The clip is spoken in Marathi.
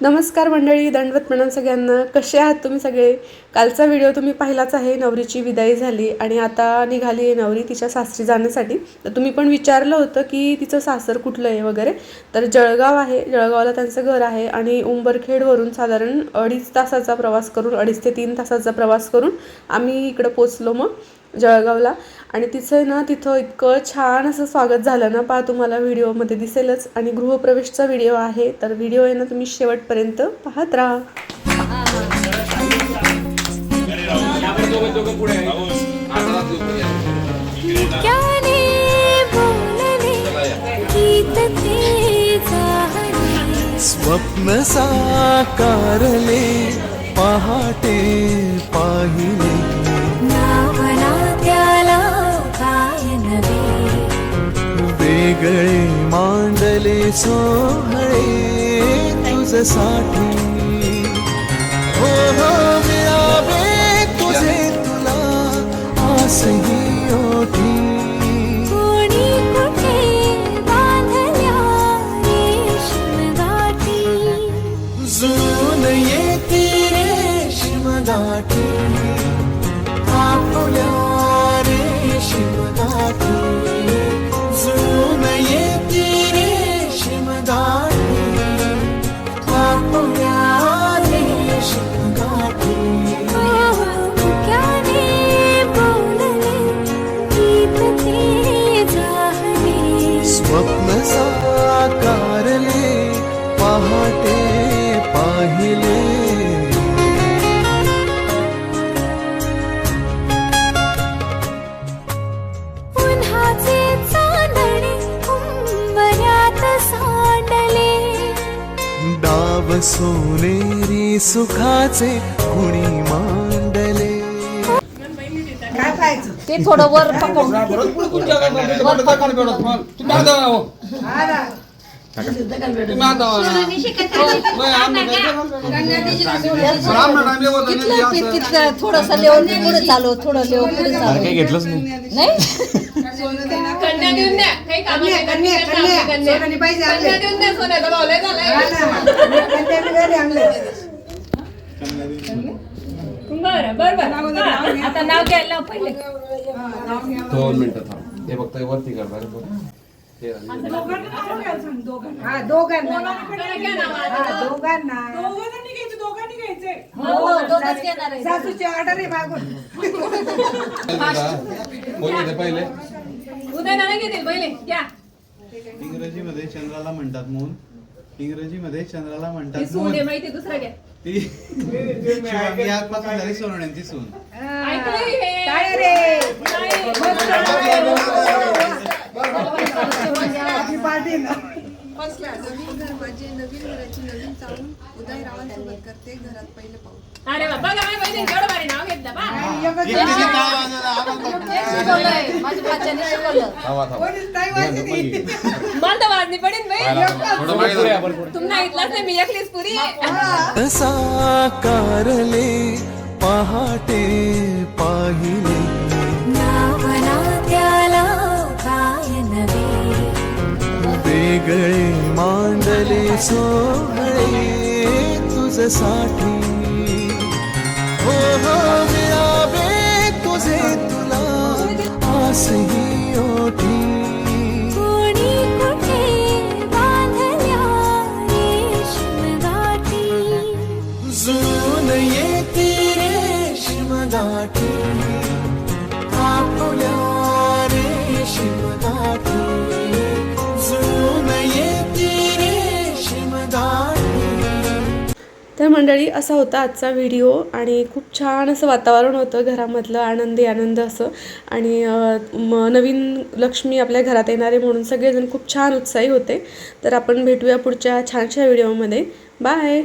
नमस्कार मंडळी दंडवत प्रणाम सगळ्यांना. कसे आहात तुम्ही सगळे? कालचा व्हिडिओ तुम्ही पाहिलाच आहे नवरीची विदाई झाली आणि आता निघाली आहे नवरी तिच्या सासरी जाण्यासाठी. तर तुम्ही पण विचारलं होतं की तिचं सासर कुठलं आहे वगैरे. तर जळगाव आहे जळगावला त्यांचं घर आहे आणि उंबरखेडवरून साधारण अडीच तासाचा प्रवास करून अडीच ते तीन तासाचा प्रवास करून आम्ही इकडं पोचलो मग. जळगावला. आणि तिचं ना तिथं इतकं छान असं स्वागत झालं ना पहा तुम्हाला व्हिडिओमध्ये दिसेलच. आणि गृहप्रवेशचा व्हिडिओ आहे तर व्हिडिओ आहे ना तुम्ही शेवटपर्यंत पाहत राहा. स्वप्न साकारले पहाटे पाहिले. वेगळे मांडले सोहळे तुझसाठी. हो हो मिळावे तुझे तुला आसही ओठी. जुळून येते रेशीम गाठी. आपुल्या रेशीम गाठी. साकारले पहाटे पाहिले. उन्हाचे चांदणे उंबऱ्यात सांडले. डाव सोनेरी सुखाचे कुणी मांडले ते थोडं वर पकडून वर पकडून तिथलं तिथलं थोडस लेवल पुढे चालू थोडं लेवल पुढे चालू. काही घेतलंच नाही. कन्या देऊन द्या. काही काम नाही. कन्या कन्या कन्या. देऊन द्या. सोन्याचा भाव लय झालाय. बरं बरं बरं. हा, आता नाव घ्यायला लाव पहिले. दोन मिनिटं थांब. हे फक्त वरती करता रे बघ. हे आता? हो दोघंच घेणार आहे कोण येते पहिले. उदय नाना घेतील पहिले या. इंग्रजीमध्ये चंद्राला म्हणतात मून. इंग्रजीमध्ये चंद्राला म्हणतात सून मून आहे माहिती दुसरं घ्या. ती शिवाजी आजपासून झाली सोनवण्यांची सून. ऐकलंय हे. नाही. नवीन घर माझे नवीन घराची नवीन चालून उदय रावांसोबत करते घरात पहिले पाऊल. अरे वा बघा माझ्या बहिणीने केवढं भारी नाव घेतलं बा. शिकवलंय माझ्या बाच्याने शिकवलं. थांबा थांबा. मला तर वाजनी पडेल बाई थोडं मागे जाऊ. तुम्हाला ऐकलंच नाही मी एकलीच पुरी. साकारले पहाटे पाहिले. नावना त्याला काय नवे वेगळे मांडले सोहळे तुझसाठी हो हो मिळावे तुझे तुला आसही तर मंडळी असा होता आजचा व्हिडिओ आणि खूप छान असं वातावरण होतं घरामधलं आनंदी आनंद असं. आणि नवीन लक्ष्मी आपल्या घरात येणारे म्हणून सगळेजण खूप छान उत्साही होते. तर आपण भेटूया पुढच्या छानशा व्हिडिओमध्ये. बाय!